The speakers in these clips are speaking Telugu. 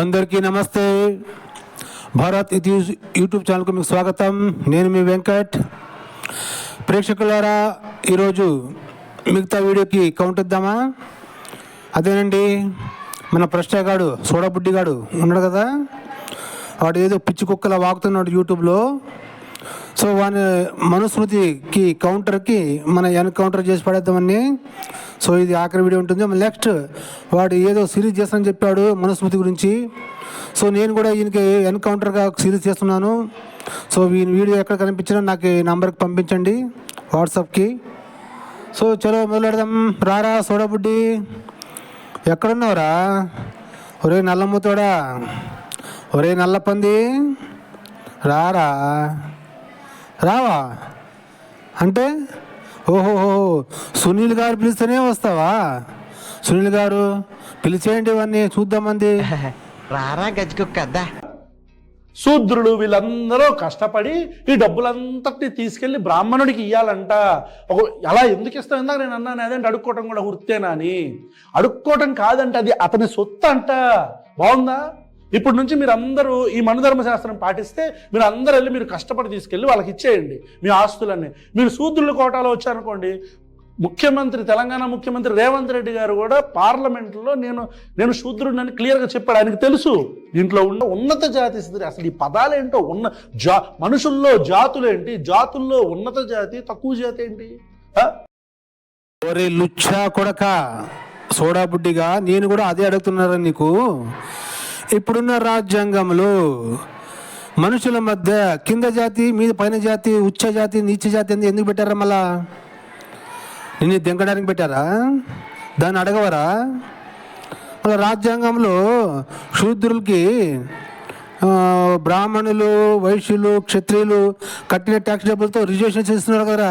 అందరికీ నమస్తే. భారత్ ఇది యూట్యూబ్ ఛానల్కు మీకు స్వాగతం. నేను మీ వెంకట్. ప్రేక్షకులారా ఈరోజు మిగతా వీడియోకి కౌంట్ ఇద్దామా? అదేనండి మన ప్రశ్నగాడు సోడబుడ్డిగాడు ఉన్నాడు కదా? వాడు ఏదో పిచ్చి కుక్కలా వాగుతున్నాడు యూట్యూబ్లో. సో వాని మనుస్మృతికి కౌంటర్కి మన ఎన్కౌంటర్ చేసి పడేద్దామని. సో ఇది ఆఖరి వీడియో ఉంటుంది. నెక్స్ట్ వాడు ఏదో సిరీస్ చేస్తానని చెప్పాడు మనుస్మృతి గురించి. సో నేను కూడా ఈయనకి ఎన్కౌంటర్గా సిరీస్ చేస్తున్నాను. సో ఈయన వీడియో ఎక్కడ కనిపించినా నాకు ఈ నంబర్కి పంపించండి వాట్సాప్కి. సో చలో మొదలెడదాం. రారా సోడబుడ్డి. ఎక్కడున్నావురా? ఒరే నల్లమ్మతోడా ఒరే నల్లపంది. రారా. రావా? అంటే ఓహోహో సునీల్ గారు పిలిస్తేనే వస్తావా? సునీల్ గారు పిలిచేయండి ఇవన్నీ చూద్దామంది. రారా గజ్జుకుక్క అద్దా. శూద్రులు వీళ్ళందరూ కష్టపడి ఈ డబ్బులంతటిని తీసుకెళ్ళి బ్రాహ్మణుడికి ఇవ్వాలంట ఒక అలా ఎందుకు ఇస్తాం ఇందాక నేను అన్నాను అదేంటి అడుక్కోవటం కూడా వృత్తేనా అని. అడుక్కోవటం కాదంట అది అతని సొత్తు అంట బాగుందా? ఇప్పుడు నుంచి మీరు అందరూ ఈ మనుధర్మ శాస్త్రం పాటిస్తే మీరు అందరు వెళ్ళి మీరు కష్టపడి తీసుకెళ్ళి వాళ్ళకి ఇచ్చేయండి. మీ ఆస్తులన్నీ. మీరు శూద్రుల కోటాలో వచ్చారనుకోండి ముఖ్యమంత్రి తెలంగాణ ముఖ్యమంత్రి రేవంత్ రెడ్డి గారు కూడా పార్లమెంట్లో నేను నేను శూద్రుడిని క్లియర్గా చెప్పాడు. ఆయనకు తెలుసు. దీంట్లో ఉన్న ఉన్నత జాతి స్త్రీ అసలు ఈ పదాలేంటో ఉన్న జా మనుషుల్లో జాతులేంటి? జాతుల్లో ఉన్నత జాతి తక్కువ జాతి ఏంటి? ఒరే లుచ్చా కొడక సోడాబుడ్డిగా నేను కూడా అదే అడుగుతున్నారా నీకు? ఇప్పుడున్న రాజ్యాంగంలో మనుషుల మధ్య కింద జాతి మీద పైన జాతి ఉచ్చ జాతి నీచ జాతి అని ఎందుకు పెట్టారా మళ్ళా? నిన్ను దెంకడానికి పెట్టారా? దాన్ని అడగవరా? మళ్ళీ రాజ్యాంగంలో శూద్రులకి బ్రాహ్మణులు వైశ్యులు క్షత్రియులు కట్టిన ట్యాక్స్ డబ్బులతో రిజర్వేషన్ చేస్తున్నారు కదా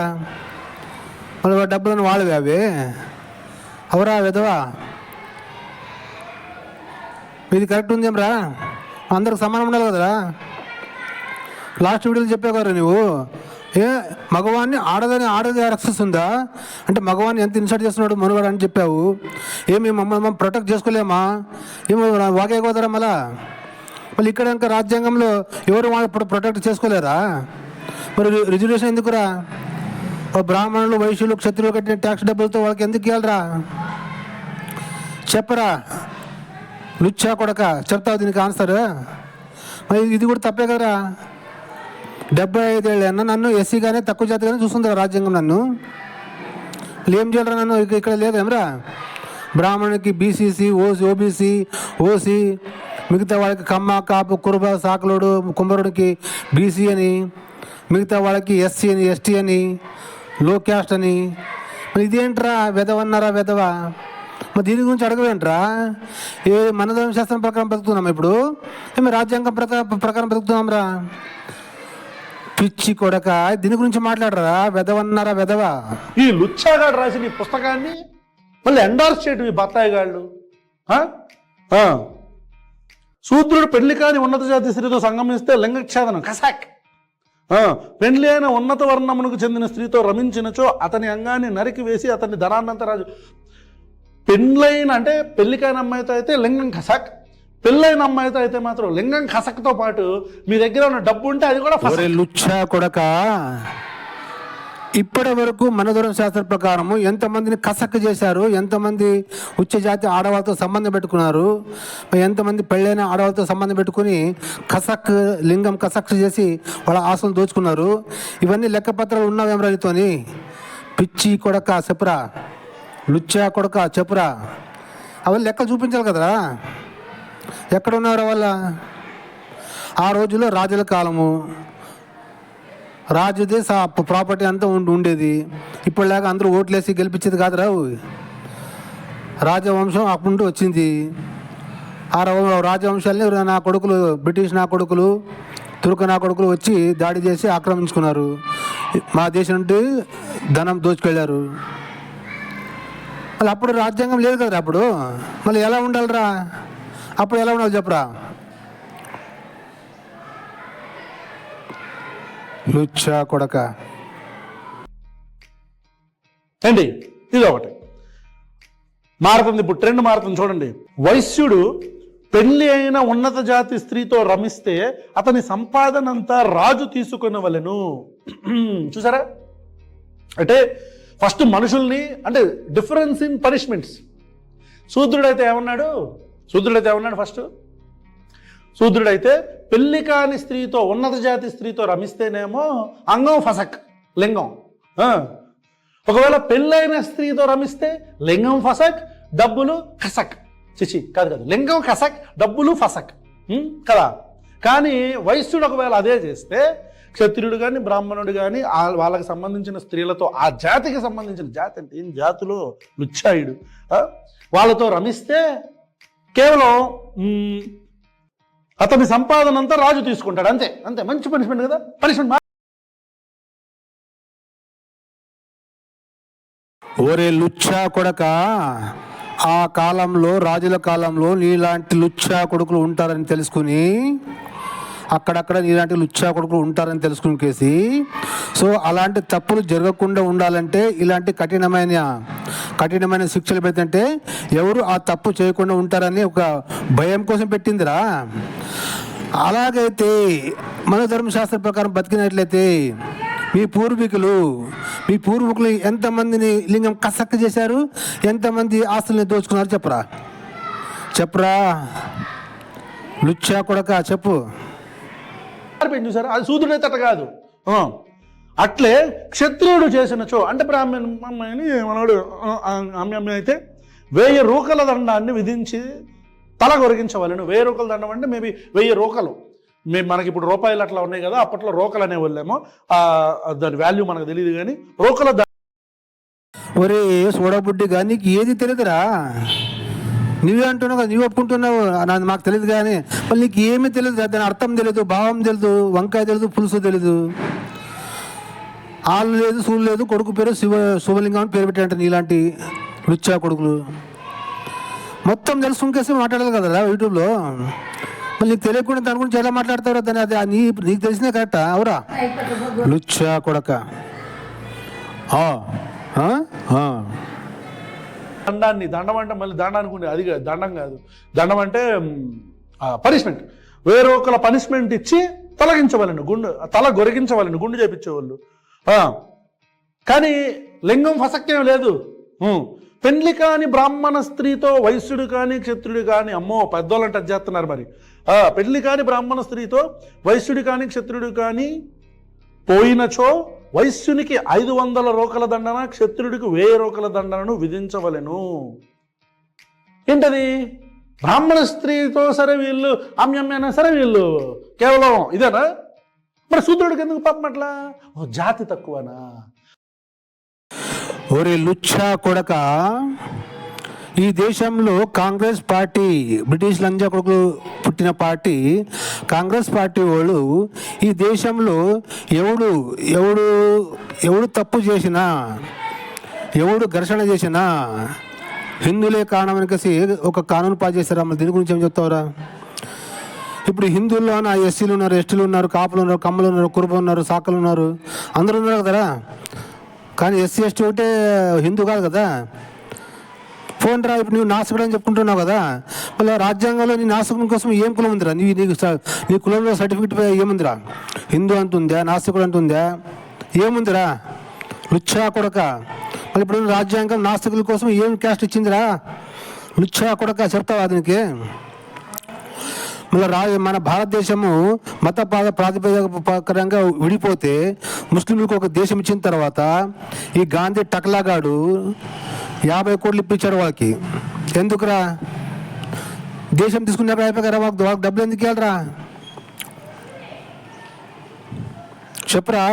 మళ్ళీ డబ్బులను వాళ్ళవి అవి? అవరా విధవా? ఇది కరెక్ట్ ఉందేమ్రా అందరికి సమానం ఉండాలి కదరా. లాస్ట్ వీడియోలో చెప్పేవారు నువ్వు ఏ మగవాన్ని ఆడదని ఆడది యాక్సెస్ ఉందా? అంటే మగవాన్ని ఎంత ఇన్సర్ట్ చేస్తున్నాడు మనుగడ అని చెప్పావు. ఏమి మమ్మల్ని మనం ప్రొటెక్ట్ చేసుకోలేమా? ఏమో వాగే గోదరా మళ్ళా? మళ్ళీ ఇక్కడ ఇంకా రాజ్యాంగంలో ఎవరు వాళ్ళు ప్రొటెక్ట్ చేసుకోలేరా? మరి రిజర్వేషన్ ఎందుకురా? ఓ బ్రాహ్మణులు వైశ్యులు క్షత్రులు కట్టిన ట్యాక్స్ డబ్బులతో వాళ్ళకి ఎందుకు ఇవ్వాలరా చెప్పరా. లుచ్చా కొడక చెప్తావు దీనికి ఆన్సర్ మరి ఇది కూడా తప్పే కదరా? డెబ్బై ఐదేళ్ళు అన్న నన్ను ఎస్సీగానే తక్కువ జాతిగానే చూస్తుంది రాజ్యాంగం నన్ను. ఏం చేయాలరా నన్ను? ఇక్కడ లేదేమ్రా బ్రాహ్మణునికి బీసీసీ ఓసీ ఓబీసీ ఓసీ మిగతా వాళ్ళకి కమ్మ కాపు కురుబ సాకలోడు కుమ్మరుడికి బీసీ అని మిగతా వాళ్ళకి ఎస్సీ అని ఎస్టీ అని లో క్యాస్ట్ అని ఇదేంట్రా వెధవన్నారా వెధవ? మరి దీని గురించి అడగవేంట్రా? ఏ మన ధర్మశాస్త్రం ప్రకారం బ్రతుకుతున్నాం ఇప్పుడు? మేము రాజ్యాంగం ప్రకారం ప్రకారం బ్రతుకుతున్నాం రా పిచ్చి కొడక దీని గురించి మాట్లాడరా? వెదవన్నారా వెదవ? ఈ లుచ్చాగాడు రాసిన ఈ పుస్తకాన్ని మళ్ళీ ఎండార్స్ చేయటం ఈ బత్తాయి గాళ్ళు. ఆ? శూద్రుడు పెళ్ళి కాని ఉన్నత జాతి స్త్రీతో సంగమిస్తే లింగక్షేదనం కసాక్. పెండ్లి అయిన ఉన్నత వర్ణమునకు చెందిన స్త్రీతో రమించినచో అతని అంగాన్ని నరికి వేసి అతని ధనాన్నంత రాజు పెళ్ళైన అంటే పెళ్ళి కాని అమ్మాయితో అయితే లింగం కసక్. పెళ్ళైన అమ్మాయితో అయితే మాత్రం లింగం కసక్తో పాటు మీ దగ్గర ఉన్న డబ్బు ఉంటే అది కూడా లుచ్చా కొడక. ఇప్పటి వరకు మనధర్మ శాస్త్ర ప్రకారము ఎంతమందిని కసక్ చేశారు ఎంతమంది ఉచ్చ జాతి ఆడవాళ్ళతో సంబంధం పెట్టుకున్నారు ఎంతమంది పెళ్ళైన ఆడవాళ్ళతో సంబంధం పెట్టుకుని కసక్ లింగం కసక్ చేసి వాళ్ళ ఆశలు దోచుకున్నారు. ఇవన్నీ లెక్కపత్రాలు ఉన్నావేం నీతోని పిచ్చి కొడక చెప్పురా. లుచ్చా కొడక చెప్పురా. అవన్నీ లెక్కలు చూపించాలి కదరా. ఎక్కడ ఉన్నారు వాళ్ళ? ఆ రోజుల్లో రాజుల కాలము. రాజుదే సా ప్రాపర్టీ అంతా ఉండి ఉండేది. ఇప్పటిలాగా అందరూ ఓట్లేసి గెలిపించేది కాదురా రాజవంశం అప్పుడు వచ్చింది. ఆ రవ- రాజవంశాలని నా కొడుకులు బ్రిటిష్ నా కొడుకులు తురుకు నా కొడుకులు వచ్చి దాడి చేసి ఆక్రమించుకున్నారు. మా దేశం నుండి ధనం దోచుకెళ్ళారు మళ్ళీ అప్పుడు రాజ్యాంగం లేదు కదరా అప్పుడు? మళ్ళీ ఎలా ఉండాలిరా? అప్పుడు ఎలా ఉండాలి చెప్పరా? లుచ్చా కొడక. ఏంటి? ఇది ఒకటి. మారుతుంది ఇప్పుడు ట్రెండ్ మారుతుంది చూడండి. వైశ్యుడు పెళ్ళి అయిన ఉన్నత జాతి స్త్రీతో రమిస్తే అతని సంపాదన అంతా రాజు తీసుకునవలెను. చూసారా? అంటే ఫస్ట్ మనుషుల్ని అంటే డిఫరెన్స్ ఇన్ పనిష్మెంట్స్. శూద్రుడైతే ఏమన్నాడు? శూద్రుడైతే ఏమన్నాడు ఫస్ట్? శూద్రుడైతే పెళ్ళి కాని స్త్రీతో ఉన్నత జాతి స్త్రీతో రమిస్తేనేమో అంగం ఫసక్ లింగం. ఒకవేళ పెళ్ళైన స్త్రీతో రమిస్తే లింగం ఫసక్ డబ్బులు కసక్ చిచి కాదు కాదు లింగం కసక్ డబ్బులు ఫసక్. కదా? కానీ వైశ్యుడు ఒకవేళ అదే చేస్తే క్షత్రియుడు కానీ బ్రాహ్మణుడు కానీ వాళ్ళకి సంబంధించిన స్త్రీలతో ఆ జాతికి సంబంధించిన జాతి అంటే ఏం జాతులు? లుచ్చాయుడు. వాళ్ళతో రమిస్తే కేవలం అతని సంపాదన అంతా రాజు తీసుకుంటాడు. అంతే అంతే. మంచి పనిష్మెంట్ కదా? పనిష్మెంట్ ఒరే లుచ్చా కొడక ఆ కాలంలో రాజుల కాలంలో నీలాంటి లుచ్చా కొడుకులు ఉంటారని తెలుసుకుని అక్కడక్కడ ఇలాంటి లుచ్చా కొడుకులు ఉంటారని తెలుసుకుని కేసి. సో అలాంటి తప్పులు జరగకుండా ఉండాలంటే ఇలాంటి కఠినమైన కఠినమైన శిక్షలు పెట్టంటే ఎవరు ఆ తప్పు చేయకుండా ఉంటారని ఒక భయం కోసం పెట్టిందిరా. అలాగైతే మన ధర్మశాస్త్ర ప్రకారం బతికినట్లయితే మీ పూర్వీకులు మీ పూర్వీకులు ఎంతమందిని లింగం కసక్క చేశారు ఎంతమంది ఆస్తుల్ని దోచుకున్నారు చెప్పరా? చెప్పరా? లుచ్చా కొడక చెప్పు. మారిపోయింది సార్ అది సూదుడే అట్ట కాదు. అట్లే క్షత్రియుడు చేసిన చో అంటే బ్రాహ్మణ అమ్మాయిని మనోడు ఆ, అమ్మాయి అయితే వెయ్యి రూకల దండాన్ని విధించి తల కొరిగించవలను. వెయ్యి రూకల దండం అంటే మేబీ వెయ్యి రూకలు మేము మనకి ఇప్పుడు రూపాయలు అట్లా ఉన్నాయి కదా అప్పట్లో రోకలు అనే వాళ్ళేమో దాని వాల్యూ మనకు తెలియదు కానీ రోకల దండ ఒరే సోడబుడ్డిగా కానీ ఏది తెలియదురా? నువ్వే అంటున్నావు కదా నువ్వు ఒప్పుకుంటున్నావు. నాది మాకు తెలియదు కానీ మళ్ళీ నీకు ఏమీ తెలియదు దాని అర్థం తెలియదు భావం తెలియదు వంకాయ తెలియదు పులుసు తెలియదు. ఆళ్ళు లేదు సూలు లేదు కొడుకు పేరు శివ శివలింగం అని పేరు పెట్టారంట నీలాంటి లుచ్చా కొడుకులు. మొత్తం తెలుసు ఇంకేసి మాట్లాడాలి కదా యూట్యూబ్లో. మళ్ళీ నీకు తెలియకుండా దాని గురించి ఎలా మాట్లాడతారో దాని అది నీ నీకు తెలిసినా కరెక్టా? అవురా. లుచ్చా కొడక. ఆ. దండాన్ని దండం అంటే మళ్ళీ దండం అనుకునే అది కాదు దండం కాదు. దండం అంటే పనిష్మెంట్ వేరొకల పనిష్మెంట్ ఇచ్చి తొలగించవలను గుండు తల గొరిగించవలను గుండు చేపించేవాళ్ళు. ఆ. కానీ లింగం ఫసక్యం లేదు. పెండ్లి కాని బ్రాహ్మణ స్త్రీతో వైశ్యుడు కానీ క్షత్రుడు కానీ అమ్మో పెద్దోళ్ళంటే చేస్తున్నారు మరి. ఆ, కాని బ్రాహ్మణ స్త్రీతో వైశ్యుడు కానీ క్షత్రుడు కానీ పోయినచో వైశ్యునికి ఐదు వందల రోకల దండన క్షత్రుడికి వెయ్యి రోకల దండనను విధించవలెను. ఏంటది? బ్రాహ్మణ స్త్రీతో సరే వీళ్ళు అమ్యమ్మైనా సరే వీళ్ళు. కేవలం ఇదేనా? మరి శూద్రుడికి ఎందుకు పాపం అట్లా? ఓ జాతి తక్కువనా? ఒరే లుచ్చా కొడక ఈ దేశంలో కాంగ్రెస్ పార్టీ బ్రిటిష్ లంజా కొడుకులు పుట్టిన పార్టీ కాంగ్రెస్ పార్టీ వాళ్ళు ఈ దేశంలో ఎవడు ఎవడు ఎవడు తప్పు చేసినా ఎవడు ఘర్షణ చేసినా హిందువులే కారణం అనేసి ఒక కానూను పాస్ చేస్తారా మరి దీని గురించి ఏం చెప్తావరా? ఇప్పుడు హిందువుల్లో నా ఎస్సీలు ఉన్నారు ఎస్టీలు ఉన్నారు కాపులు ఉన్నారు కమ్మలు ఉన్నారు కురుబ ఉన్నారు సాకలు ఉన్నారు అందరూ ఉన్నారు కదరా కానీ ఎస్సీ ఎస్టీ ఒకటే హిందూ కాదు కదా? ఫోన్ రా ఇప్పుడు నువ్వు నాస్తికుడు అని చెప్పుకుంటున్నావు కదా. మళ్ళీ రాజ్యాంగంలో నీ నాస్తికుని కోసం ఏం కులం ఉందిరా? నీ నీకు నీ కులంలో సర్టిఫికెట్ ఏముందిరా? హిందూ అంటుందా నాస్తికుడు అంటుందా ఏముందిరా? లుచ్చా కొడక. మళ్ళీ ఇప్పుడు రాజ్యాంగం నాస్తికుల కోసం ఏం క్యాస్ట్ ఇచ్చిందిరా? లుచ్చా కొడక చెప్తావా దీనికి? మళ్ళీ రా మన భారతదేశము మత ప్రాతిపదికరంగా విడిపోతే ముస్లింలకు ఒక దేశం ఇచ్చిన తర్వాత ఈ గాంధీ టక్లాగాడు యాభై కోట్లు ఇప్పించారు వాళ్ళకి. ఎందుకురా? దేశం తీసుకున్నప్పుడు కదా వాళ్ళకి వాళ్ళకి డబ్బులు ఎందుకు వెళ్ళరా చెప్పరా.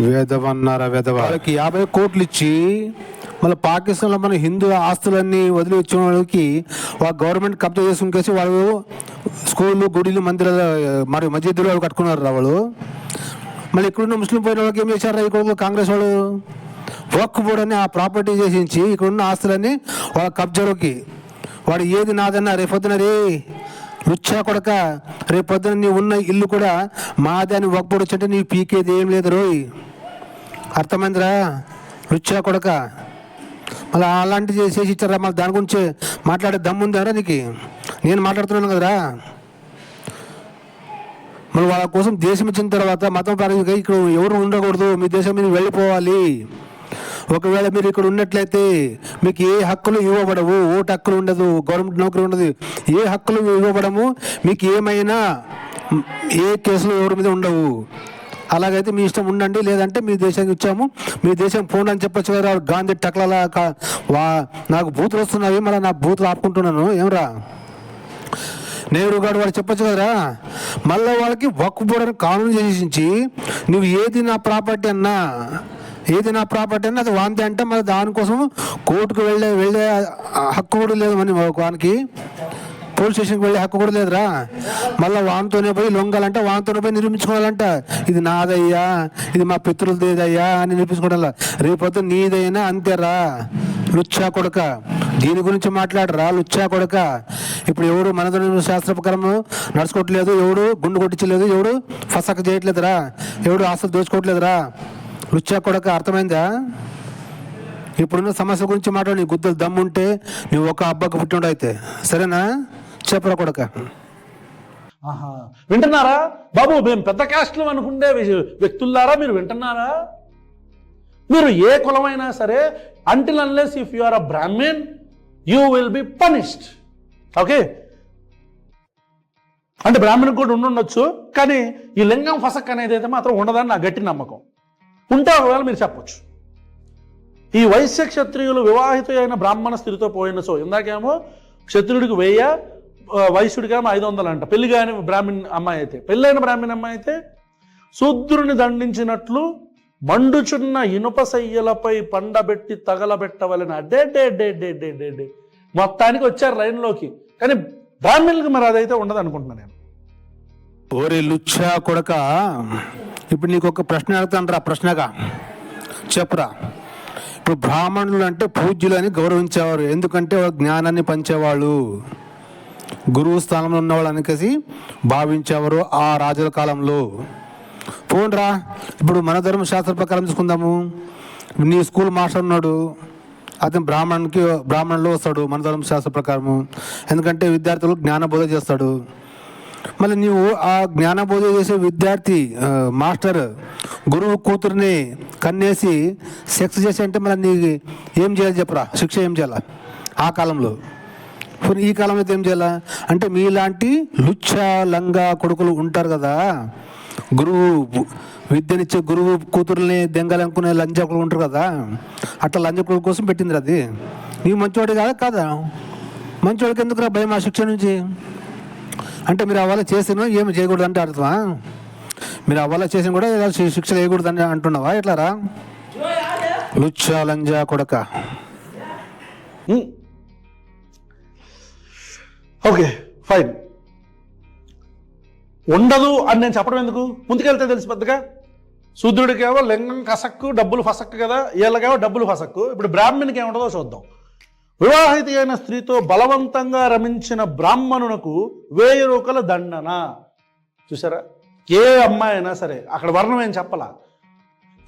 వేదవన్నారా వేదవ? వాళ్ళకి యాభై కోట్లు ఇచ్చి మళ్ళీ పాకిస్తాన్లో మన హిందూ ఆస్తులన్నీ వదిలి వచ్చిన వాళ్ళకి వాళ్ళ గవర్నమెంట్ కబ్జా కలిసి వాళ్ళు స్కూళ్ళు గుడిలు మందిరాలు మరి మసీదులు వాళ్ళు కట్టుకున్నారు రా వాళ్ళు. మళ్ళీ ఇక్కడున్న ముస్లిం పోయిన వాళ్ళకి ఏం చేశారు? ఇక్కడ కాంగ్రెస్ వాళ్ళు వక్ఫ్ బోర్డ్ అని ఆ ప్రాపర్టీ చేసించి ఇక్కడున్న ఆస్తులన్నీ వాళ్ళ కబ్జాలోకి వాడు ఏది నాదన్నా రేపొద్దున రే రుచ్చా కొడక రేపొద్దున నీ ఉన్న ఇల్లు కూడా మాది అని వక్ఫ్ బోర్డు వచ్చింటే నీ పీకేది ఏం లేదు రోయ్. అర్థమైందిరా? రుచ్చా కొడక. మళ్ళీ అలాంటిది చేసి ఇచ్చారా? మళ్ళీ దాని గురించి మాట్లాడే దమ్ముందారా నీకు? నేను మాట్లాడుతున్నాను కదరా? మళ్ళీ వాళ్ళ కోసం దేశం ఇచ్చిన తర్వాత మతం ప్రారంభిక ఇక్కడ ఎవరు ఉండకూడదు. మీ దేశం మీద వెళ్ళిపోవాలి. ఒకవేళ మీరు ఇక్కడ ఉన్నట్లయితే మీకు ఏ హక్కులు ఇవ్వబడవు. ఓటు హక్కులు ఉండదు. గవర్నమెంట్ నౌకరీ ఉండదు. ఏ హక్కులు ఇవ్వబడము? మీకు ఏమైనా ఏ కేసులు ఎవరి మీద ఉండవు. అలాగైతే మీ ఇష్టం ఉండండి. లేదంటే మీ దేశానికి ఇచ్చాము మీ దేశం పోండి అని చెప్పచ్చు కదా గాంధీ టక్లలా వా నాకు బూతులు వస్తున్నాయి. మళ్ళీ నా బూతులు ఆపుకుంటున్నాను. ఏమరా? నెహ్రూ గారు వాడు చెప్పొచ్చు కదరా? మళ్ళీ వాళ్ళకి వక్కు పోవడానికి కానూన్ చేసించి నువ్వు ఏది నా ప్రాపర్టీ అన్నా ఏది నా ప్రాపర్టీ అన్నా అది వాంతి అంటే మరి దానికోసం కోర్టుకు వెళ్ళే వెళ్ళే హక్కు కూడా లేదు మన వానికి. పోలీస్ స్టేషన్కి వెళ్ళే హక్కు కూడా లేదురా. మళ్ళీ వానితోనే పోయి లొంగాలంటే వానితోనే పోయి నిరూపించుకోవాలంట. ఇది నాదయ్యా ఇది మా పితృలదేదయ్యా అని నిరూపించుకోవడం రేపొద్దు నీదైనా అంతేరా. లుచ్చా కొడక. దీని గురించి మాట్లాడరా లుచ్చా కొడక. ఇప్పుడు ఎవడు మన శాస్త్ర ప్రకారం నడుచుకోవట్లేదు ఎవడు గుండు కొట్టించలేదు ఎవడు ఫసక చేయట్లేదురా ఎవడు ఆస్తులు దోచుకోవట్లేదురా. లుచ్చా కొడక అర్థమైందా? ఇప్పుడున్న సమస్య గురించి మాట్లాడు నీ గుద్దలు దమ్ముంటే నువ్వు ఒక అబ్బాకు పుట్టిండు అయితే. సరేనా? చెప్పరా కొడక. వింటున్నారా? బాబు మేము పెద్ద కాస్ట్లు అనుకుంటే వ్యక్తులారా మీరు వింటున్నారా? మీరు ఏ కులమైనా సరే until unless if you are a Brahmin you will be punished okay అంటే బ్రాహ్మణ్ కూడా ఉండుండొచ్చు కానీ ఈ లింగం ఫసక్ అనేది అయితే మాత్రం ఉండదని నా గట్టి నమ్మకం. ఉంటే ఒకవేళ మీరు చెప్పొచ్చు. ఈ వైశ్య క్షత్రియులు వివాహిత అయిన బ్రాహ్మణ స్త్రీతో పోయిన సో ఇందాకేమో క్షత్రియుడికి వెయ్య వైశ్యుడికేమో ఐదు వందలు అంట. పెళ్ళి కాని బ్రాహ్మణ్ అమ్మాయి అయితే పెళ్ళైన బ్రాహ్మణ్ అమ్మాయి అయితే శూద్రుని దండించినట్లు మండుచున్న ఇనుప సయ్యలపై పండబెట్టి తగలబెట్టవలన. అడ్డే డే డే డే డే డే డే. మొత్తానికి వచ్చారు లైన్లోకి. కానీ బ్రాహ్మణులకు మరి అదైతే ఉండదు అనుకుంటున్నాను నేను. ఓరే లుచ్చా కొడక ఇప్పుడు నీకు ఒక ప్రశ్న అడుగుతాను రా ప్రశ్నగా. చెప్పరా. ఇప్పుడు బ్రాహ్మణులు అంటే పూజ్యులు అని గౌరవించేవారు. ఎందుకంటే వాళ్ళు జ్ఞానాన్ని పంచేవాళ్ళు. గురువు స్థానంలో ఉన్నవాళ్ళు అనేసి భావించేవారు ఆ రాజుల కాలంలో. పోన్రా ఇప్పుడు మన ధర్మశాస్త్ర ప్రకారం చూసుకుందాము నీ స్కూల్ మాస్టర్ ఉన్నాడు. అతను బ్రాహ్మణ్కి బ్రాహ్మణులు వస్తాడు మన ధర్మశాస్త్ర ప్రకారము. ఎందుకంటే విద్యార్థులకు జ్ఞానబోధ చేస్తాడు. మళ్ళీ నీవు ఆ జ్ఞానబోధ చేసే విద్యార్థి మాస్టర్ గురువు కూతుర్ని కన్నేసి సెక్స్ చేసి అంటే మళ్ళీ నీకు ఏం చేయాలి చెప్పరా? శిక్ష ఏం చేయాలా? ఆ కాలంలో. ఇప్పుడు ఈ కాలంలో అయితే ఏం చేయాలా? అంటే మీలాంటి లుచ్చ లంగా కొడుకులు ఉంటారు కదా. గురువు విద్యనిచ్చే గురువు కూతుర్ని దెంగాలనుకునే లంజకులు ఉంటారు కదా అట్లా లంజకుల కోసం పెట్టింది అది. నీవు మంచివాడు కాదా కాదా? మంచివాడికి ఎందుకురా భయం ఆ శిక్ష నుంచి? అంటే మీరు అవ్వాల చేసిన ఏమి చేయకూడదు అంటే అర్థమా? మీరు అవ్వాల చేసిన కూడా శిక్ష చేయకూడదు అని అంటున్నావా? ఎట్లారా? లుచ్చా లంజా కొడక. Okay fine. ఉండదు అని నేను చెప్పడం ఎందుకు? ముందుకెళ్తే తెలుసు పెద్దగా. శూద్రుడికేమో లింగం కసక్కు డబ్బులు ఫసక్కు కదా. వీళ్ళకేమో డబ్బులు ఫసక్కు. ఇప్పుడు బ్రాహ్మణికి ఏముంటుందో చూద్దాం. వివాహిత అయిన స్త్రీతో బలవంతంగా రమించిన బ్రాహ్మణునకు వేయి రూకల దండన. చూసారా? ఏ అమ్మాయి అయినా సరే అక్కడ వర్ణం ఏం చెప్పలా?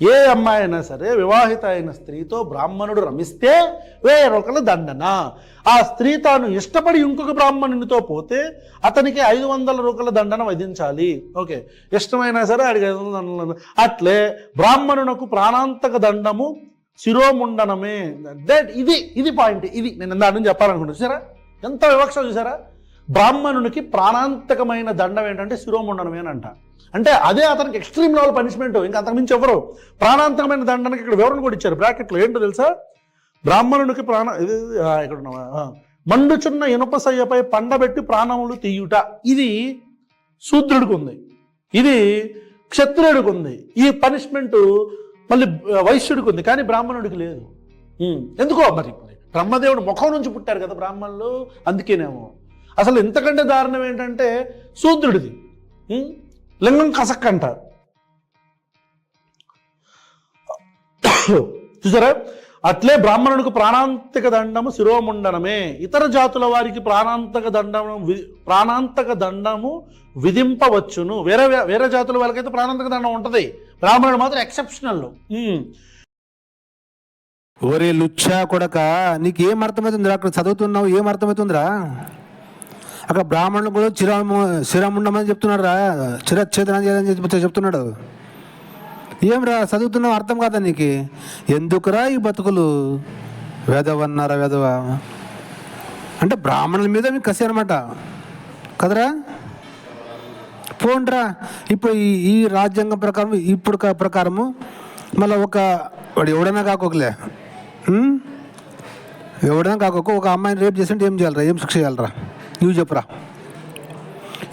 ఏ అమ్మాయి అయినా సరే వివాహిత అయిన స్త్రీతో బ్రాహ్మణుడు రమిస్తే వేయ రూకల దండన. ఆ స్త్రీ తాను ఇష్టపడి ఇంకొక బ్రాహ్మణునితో పోతే అతనికి ఐదు వందల రూపాయల దండన విధించాలి. ఓకే. ఇష్టమైనా సరే అడిగి ఐదు వందల దండన అట్లే బ్రాహ్మణునకు ప్రాణాంతక దండము శిరోముండనమే. దట్ ఇది ఇది పాయింట్ ఇది. నేను దాని నుంచి చెప్పాలనుకుంటున్నాను చూసారా? ఎంత వివక్ష చూసారా? బ్రాహ్మణునికి ప్రాణాంతకమైన దండం ఏంటంటే శిరోముండనమే అంట. అంటే అదే అతనికి ఎక్స్ట్రీమ్ లెవెల్ పనిష్మెంట్ ఇంకా అంతకుమించి ఎవరు? ప్రాణాంతకమైన దండానికి ఇక్కడ వివరణ కూడా ఇచ్చారు? బ్రాకెట్లో ఏంటో తెలుసా? బ్రాహ్మణునికి ప్రాణ ఇది ఇక్కడ మండుచున్న ఇనుపసయ్యపై పండబెట్టి ప్రాణములు తీయుట. ఇది శూద్రుడికి ఉంది. ఇది క్షత్రియుడికి ఉంది. ఈ పనిష్మెంట్ మళ్ళీ వైశ్యుడికి ఉంది. కానీ బ్రాహ్మణుడికి లేదు. ఎందుకో మరి? బ్రహ్మదేవుడు ముఖం నుంచి పుట్టారు కదా బ్రాహ్మణులు. అందుకేనేమో. అసలు ఇంతకంటే దారుణం ఏంటంటే శూద్రుడిది. లింగం కసక్ అంటారు. చూసారా? అట్లే బ్రాహ్మణుడికి ప్రాణాంతక దండము శిరోముండనమే. ఇతర జాతుల వారికి ప్రాణాంతక దండము ప్రాణాంతక దండము విధింపవచ్చును. వేరే వేరే జాతుల వాళ్ళకైతే ప్రాణాంతక దండం ఉంటుంది. బ్రాహ్మణుడు మాత్రం ఎక్సెప్షనల్ ఒరే లుచ్చా కొడక నీకు ఏం అర్థమవుతుందిరా అక్కడ చదువుతున్నావు ఏం అర్థమవుతుందిరా అక్కడ బ్రాహ్మణులు కూడా చిరాము శిరం చెప్తున్నాడు రా. చిరచ్ఛేదనం చేయాలని చెప్పి చెప్తున్నాడు. ఏం రా చదువుతున్నావు అర్థం కాదా నీకు? ఎందుకురా ఈ బతుకులు? వెదవన్నారా వెదవ అంటే బ్రాహ్మణుల మీద మీకు కసి అనమాట కదరా? పోండ్రా. ఇప్పుడు ఈ ఈ రాజ్యాంగం ప్రకారం ఇప్పుడు ప్రకారము మళ్ళీ ఒక వాడు ఎవడైనా కాకోకలే. ఎవడైనా కాకోక ఒక అమ్మాయిని రేపు చేస్తుంటే ఏం చేయాలరా? ఏం శిక్ష చేయాలరా? నువ్వు చెప్పురా.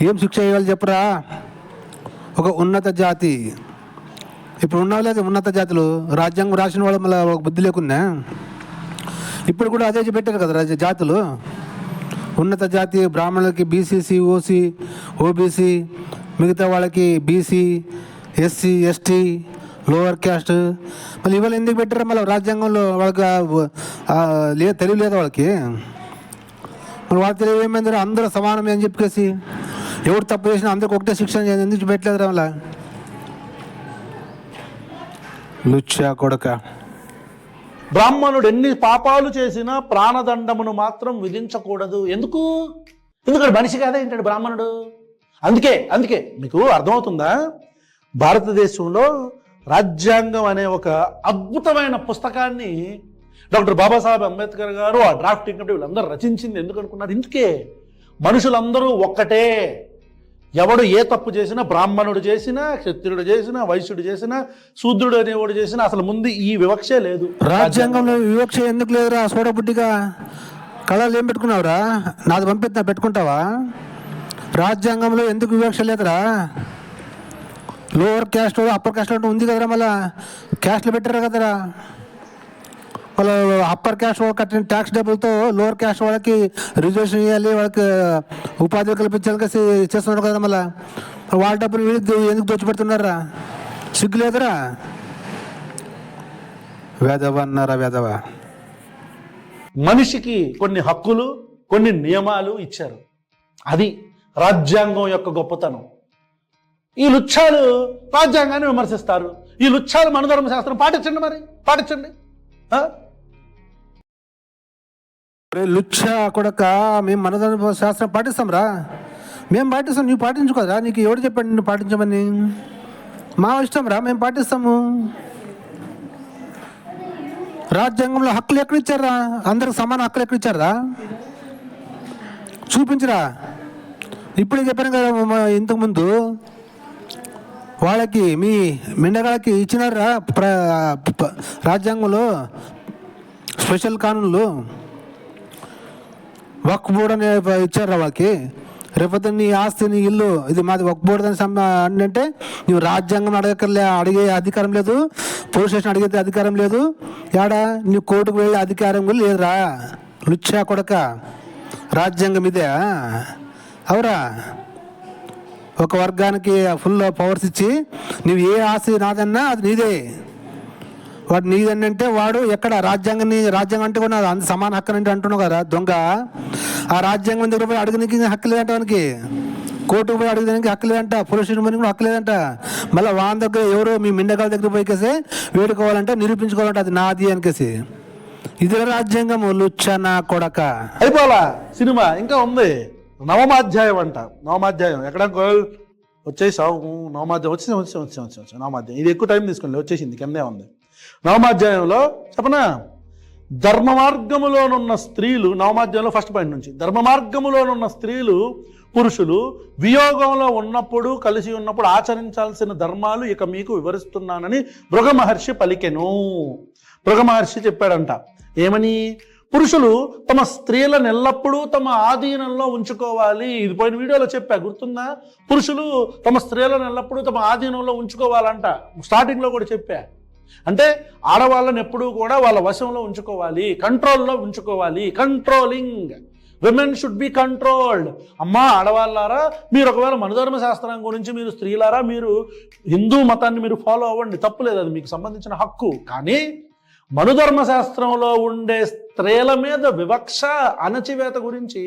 ఏం శిక్ష చేయాలి చెప్పరా? ఒక ఉన్నత జాతి. ఇప్పుడు ఉన్నావు లేదా ఉన్నత జాతులు? రాజ్యాంగం రాసిన వాళ్ళు మళ్ళీ ఒక బుద్ధి లేకున్నా ఇప్పుడు కూడా అదే పెట్టారు కదా రాజ్య జాతులు. ఉన్నత జాతి బ్రాహ్మణులకి బీసీసీ ఓసీ ఓబీసీ మిగతా వాళ్ళకి BC SC ST lower caste. మళ్ళీ ఇవాళ ఎందుకు పెట్టారు? మళ్ళీ రాజ్యాంగంలో వాళ్ళకి ఆ- తెలివి వాళ్ళకి? మరి వాళ్ళ తెలియదు ఏమైంది అందరూ సమానమే అని చెప్పేసి. ఎవరు తప్పు చేసినా అందరికి ఒకటే శిక్షణ ఎందుకు పెట్టలేదు అలా లుచ్చా కొడక. బ్రాహ్మణుడు ఎన్ని పాపాలు చేసినా ప్రాణదండమును మాత్రం విధించకూడదు. ఎందుకు? ఎందుకంటే మనిషి కాదా ఏంటాడు బ్రాహ్మణుడు? అందుకే అందుకే. మీకు అర్థమవుతుందా? భారతదేశంలో రాజ్యాంగం అనే ఒక అద్భుతమైన పుస్తకాన్ని డాక్టర్ బాబాసాహెబ్ అంబేద్కర్ గారు ఆ డ్రాఫ్ట్ కమిటీ వీళ్ళందరూ రచించింది. ఎందుకు అనుకున్నారు? ఇందుకే మనుషులందరూ ఒక్కటే. ఎవడు ఏ తప్పు చేసినా బ్రాహ్మణుడు చేసినా క్షత్రియుడు చేసినా వైశ్యుడు చేసినా శూద్రుడు అనేవాడు చేసినా అసలు ముందు ఈ వివక్షే లేదు. రాజ్యాంగంలో వివక్ష ఎందుకు లేదురా? సోడబుడ్డిగా కళలు ఏం పెట్టుకున్నావురా? నాది పంపిస్తున్నా పెట్టుకుంటావా? రాజ్యాంగంలో ఎందుకు వివక్ష లేదురా? లోవర్ క్యాస్ట్ అప్పర్ క్యాస్ట్ అంటూ ఉంది కదరా మళ్ళా? క్యాస్ట్లు పెట్టారు కదరా? వాళ్ళ అప్పర్ క్యాస్ట్ వాళ్ళు కట్టిన ట్యాక్స్ డబ్బులతో లోవర్ క్యాస్ట్ వాళ్ళకి రిజర్వేషన్ ఇవ్వాలి వాళ్ళకి ఉపాధి కల్పించాలి కలిసి చేస్తున్నారు కదా మళ్ళీ. వాళ్ళ డబ్బులు వీళ్ళకి ఎందుకు దోచిపెడుతున్నారా? సిగ్గు లేదురా? వేదవ అన్నారా వేదవ మనిషికి కొన్ని హక్కులు కొన్ని నియమాలు ఇచ్చారు. అది రాజ్యాంగం యొక్క గొప్పతనం. ఈ లుచ్చాలు రాజ్యాంగాన్ని విమర్శిస్తారు. ఈ లుచ్చాలు మనధర్మ శాస్త్రం పాటించండి మరి పాటించండి. రే లుచ్చా కొడక మేము మన శాస్త్రం పాటిస్తాం రా. మేము పాటిస్తాం నువ్వు పాటించుకోదా నీకు ఎవడు చెప్పాడు నువ్వు పాటించమని? మా ఇష్టం రా మేము పాటిస్తాము. రాజ్యాంగంలో హక్కులు ఎక్కడ ఇచ్చారా అందరికి సమాన హక్కులు ఎక్కడ ఇచ్చారా చూపించరా. ఇప్పుడే చెప్పాను కదా ఇంతకుముందు వాళ్ళకి మీ మెండగాళ్ళకి ఇచ్చినారా ప్ర రాజ్యాంగంలో స్పెషల్ కానూన్లు. వక్ బోర్డ్ అనే ఇచ్చారా వాళ్ళకి రేపొద్దు నీ ఆస్తి నీ ఇల్లు ఇది మాది వక్ అని అంటే నువ్వు రాజ్యాంగం అడగక్కర్లే అడిగే అధికారం లేదు పోలీస్ స్టేషన్ అడిగే అధికారం లేదు. యాడా నీ కోర్టుకు వెళ్ళే అధికారం కూడా లేదురా. లుచ్చా కొడక. రాజ్యాంగం ఇదే అవురా. ఒక వర్గానికి ఫుల్ పవర్స్ ఇచ్చి నువ్వు ఏ ఆస్తి నాదన్నా అది నీదే. వాడు నీదని అంటే వాడు ఎక్కడ? రాజ్యాంగం రాజ్యాంగం అంటే కూడా అంత సమాన హక్కు అంటే అంటున్నావు కదా దొంగ. ఆ రాజ్యాంగం దగ్గర పోయి అడగనికి హక్కు లేదంట వానికి. కోర్టుకు పోయి అడగడానికి హక్కు లేదంట. పోలీస్ స్టేషన్ పోయి కూడా హక్కు లేదంట. మళ్ళీ వాని దగ్గర ఎవరో మీ మిండగాల దగ్గర పోయికేసి వేడుకోవాలంటే నిరూపించుకోవాలంటే అది నాది అనికేసి ఇది రాజ్యాంగం లుచ్చనా కొడక. అయిపోలా సినిమా ఇంకా ఉంది. నవమాధ్యాయం అంట. నవమాధ్యాయం. ఎక్కడ వచ్చేసావు? నవమాధ్యాయం. వచ్చేసి వచ్చేసి వచ్చేసి వచ్చేసి వచ్చేసి నవమాధ్యాయం. ఇది ఎక్కువ టైం తీసుకోండి వచ్చేసింది కిందే ఉంది. నవమాధ్యాయంలో చెప్పనా? ధర్మ మార్గములోనున్న స్త్రీలు నవమాధ్యాయంలో ఫస్ట్ పాయింట్ నుంచి ధర్మ మార్గములోనున్న స్త్రీలు పురుషులు వియోగంలో ఉన్నప్పుడు కలిసి ఉన్నప్పుడు ఆచరించాల్సిన ధర్మాలు ఇక మీకు వివరిస్తున్నానని మృగ మహర్షి పలికెను. మృగ మహర్షి చెప్పాడంట ఏమని? పురుషులు తమ స్త్రీలను ఎల్లప్పుడూ తమ ఆధీనంలో ఉంచుకోవాలి. ఇది పోయిన వీడియోలో చెప్పా గుర్తుందా? పురుషులు తమ స్త్రీలను ఎల్లప్పుడూ తమ ఆధీనంలో ఉంచుకోవాలంట. స్టార్టింగ్లో కూడా చెప్పా. అంటే ఆడవాళ్ళని ఎప్పుడూ కూడా వాళ్ళ వశంలో ఉంచుకోవాలి కంట్రోల్లో ఉంచుకోవాలి controlling. Women should be controlled అమ్మా ఆడవాళ్ళారా మీరు ఒకవేళ మనధర్మ శాస్త్రం గురించి మీరు స్త్రీలారా మీరు హిందూ మతాన్ని మీరు ఫాలో అవ్వండి. తప్పులేదు అది మీకు సంబంధించిన హక్కు. కానీ మనుధర్మ శాస్త్రంలో ఉండే స్త్రీల మీద వివక్ష అణచివేత గురించి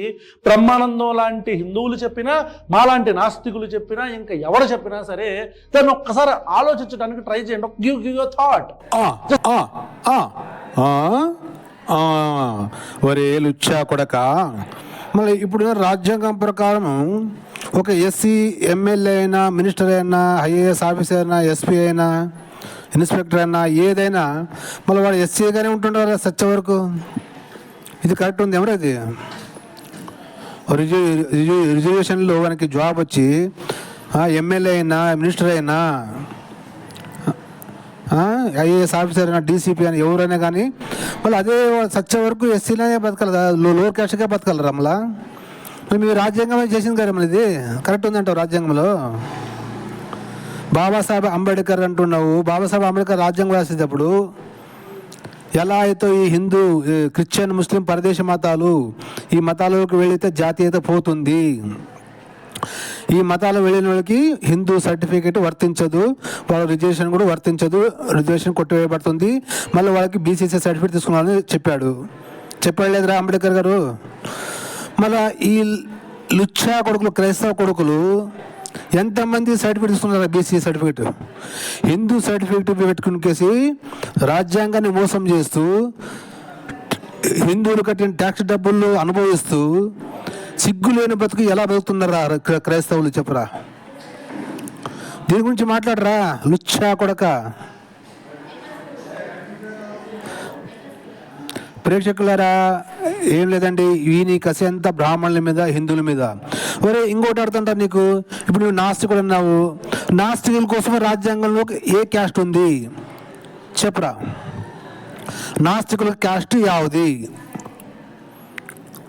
బ్రహ్మానందం లాంటి హిందువులు చెప్పినా మాలాంటి నాస్తికులు చెప్పినా ఇంకా ఎవరు చెప్పినా సరే దాన్ని ఒక్కసారి ఆలోచించడానికి ట్రై చేయండి. Give give thought. ఒరే లుచ్చా కొడక. మళ్ళీ ఇప్పుడు రాజ్యాంగం ప్రకారం ఒక ఎస్సీ ఎమ్మెల్యే అయినా మినిస్టర్ అయినా ఐఏఎస్ ఆఫీసర్ అయినా ఎస్పీ అయినా ఇన్స్పెక్టర్ అన్నా ఏదైనా మళ్ళీ వాడు ఎస్సీగానే ఉంటుండారు సచ్చ వరకు? ఇది కరెక్ట్ ఉంది ఎవరు అది రిజర్వేషన్లో మనకి జాబ్ వచ్చి ఎమ్మెల్యే అయినా మినిస్టర్ అయినా ఐఏఎస్ ఆఫీసర్ అయినా డీసీపీ అని ఎవరైనా కానీ మళ్ళీ అదే సచ్చే వరకు ఎస్సీలోనే బతకాలి లోవర్ క్యాస్ట్గా బతకాలి మళ్ళా? మీరు రాజ్యాంగమే చేసింది కదా మరి ఇది? కరెక్ట్ ఉందంటావు రాజ్యాంగంలో? బాబాసాహెబ్ అంబేద్కర్ అంటున్నావు. బాబాసాహెబ్ అంబేద్కర్ రాజ్యాంగం రాసేటప్పుడు ఎలా అయితే ఈ హిందూ క్రిస్టియన్ ముస్లిం పరదేశ మతాలు ఈ మతాలకు వెళితే జాతీయత పోతుంది. ఈ మతాలు వెళ్ళిన వాళ్ళకి హిందూ సర్టిఫికేట్ వర్తించదు. వాళ్ళ రిజర్వేషన్ కూడా వర్తించదు. రిజర్వేషన్ కొట్టివేయబడుతుంది. మళ్ళీ వాళ్ళకి బీసీసీ సర్టిఫికేట్ తీసుకున్నారని చెప్పాడు. చెప్పాడు లేదురా అంబేద్కర్ గారు. మళ్ళా ఈ లుచ్చా కొడుకులు క్రైస్తవ కొడుకులు ఎంతమంది సర్టిఫికేట్ తీసుకున్నారు బీసీ సర్టిఫికేట్? హిందూ సర్టిఫికేట్ పెట్టుకునికేసి రాజ్యాంగాన్ని మోసం చేస్తూ హిందువులు కట్టిన ట్యాక్స్ డబ్బులు అనుభవిస్తూ సిగ్గు లేని బతుకు ఎలా బతుకుతున్నారా క్రైస్తవులు చెప్పరా? దీని గురించి మాట్లాడరా లుచ్చా కొడక. ప్రేక్షకులారా ఏం లేదండి ఈయన కసి అంతా బ్రాహ్మణుల మీద హిందువుల మీద. ఒరే ఇంకోటి అడుగుతుంటా నీకు? ఇప్పుడు నువ్వు నాస్తికుడు అన్నావు. నాస్తికుల కోసం రాజ్యాంగంలో ఏ క్యాస్ట్ ఉంది? చెప్పరా. నాస్తికుల క్యాస్ట్ యావది?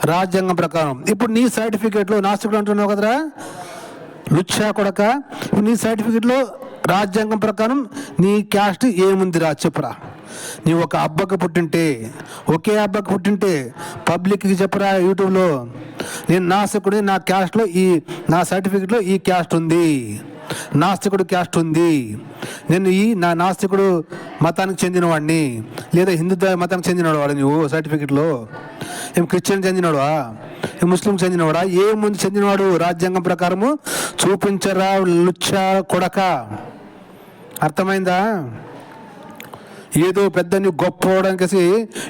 రాజ్యాంగం ప్రకారం. ఇప్పుడు నీ సర్టిఫికేట్లో నాస్తికుడు అంటున్నావు కదరా? లుచ్చా కొడక. నీ సర్టిఫికేట్లో రాజ్యాంగం ప్రకారం నీ క్యాస్ట్ ఏముందిరా? చెప్పరా. నీవు ఒక అబ్బకు పుట్టింటే ఒకే అబ్బకు పుట్టింటే పబ్లిక్కి చెప్పరా యూట్యూబ్లో నేను నాస్తికుడి నా క్యాస్ట్లో ఈ నా సర్టిఫికేట్లో ఈ క్యాస్ట్ ఉంది నాస్తికుడు క్యాస్ట్ ఉంది. నేను ఈ నా నాస్తికుడు మతానికి చెందినవాడిని లేదా హిందూ మతానికి చెందినవాడు వాడు నువ్వు సర్టిఫికెట్లో? ఏం క్రిస్టియన్ చెందినవాడా ఏం ముస్లిం చెందినవాడా ఏ ముందు చెందినవాడు? రాజ్యాంగం ప్రకారము చూపించరా లుచ్చ కొడక? అర్థమైందా? ఏదో పెద్ద నీ గొప్ప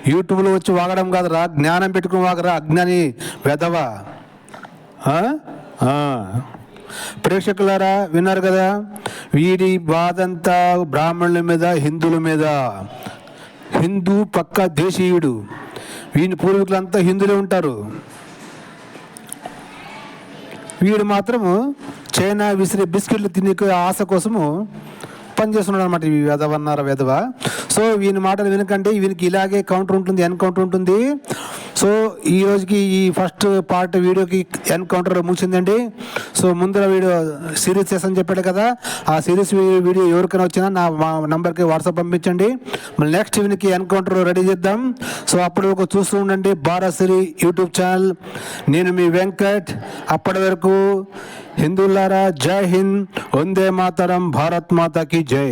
యూట్యూబ్లో వచ్చి వాగడం కాదురా జ్ఞానం పెట్టుకుని వాగరా అజ్ఞాని వెదవా ప్రేక్షకులారా విన్నారు కదా? వీడి బాధంతా బ్రాహ్మణుల మీద హిందువుల మీద. హిందూ పక్క దేశీయుడు. వీని పూర్వీకులంతా హిందువులే ఉంటారు. వీడు మాత్రము చైనా విసిరి బిస్కెట్లు తినే ఆశ కోసము పనిచేస్తున్నాడు అనమాట ఈ వెధవన్నారు వెధవ? సో వీని మాటలు వినకండి వీనికి ఇలాగే కౌంటర్ ఉంటుంది ఎన్కౌంటర్ ఉంటుంది. సో ఈ రోజుకి ఈ ఫస్ట్ పార్ట్ వీడియోకి ఎన్కౌంటర్ ముగిసిందండి. సో ముందర వీడియో సిరీస్ చేస్తాను చెప్పాడు కదా ఆ సిరీస్ వీడియో ఎవరికైనా వచ్చినా నా మా నంబర్కి వాట్సాప్ పంపించండి. మళ్ళీ నెక్స్ట్ వీనికి ఎన్కౌంటర్ రెడీ చేద్దాం. సో అప్పటి వరకు చూస్తూ ఉండండి బారాసిరి యూట్యూబ్ ఛానల్. నేను మీ వెంకట్. అప్పటి వరకు హిందువులారా జై హింద్ వందే మాతరం భారత్ మాతాకి జై.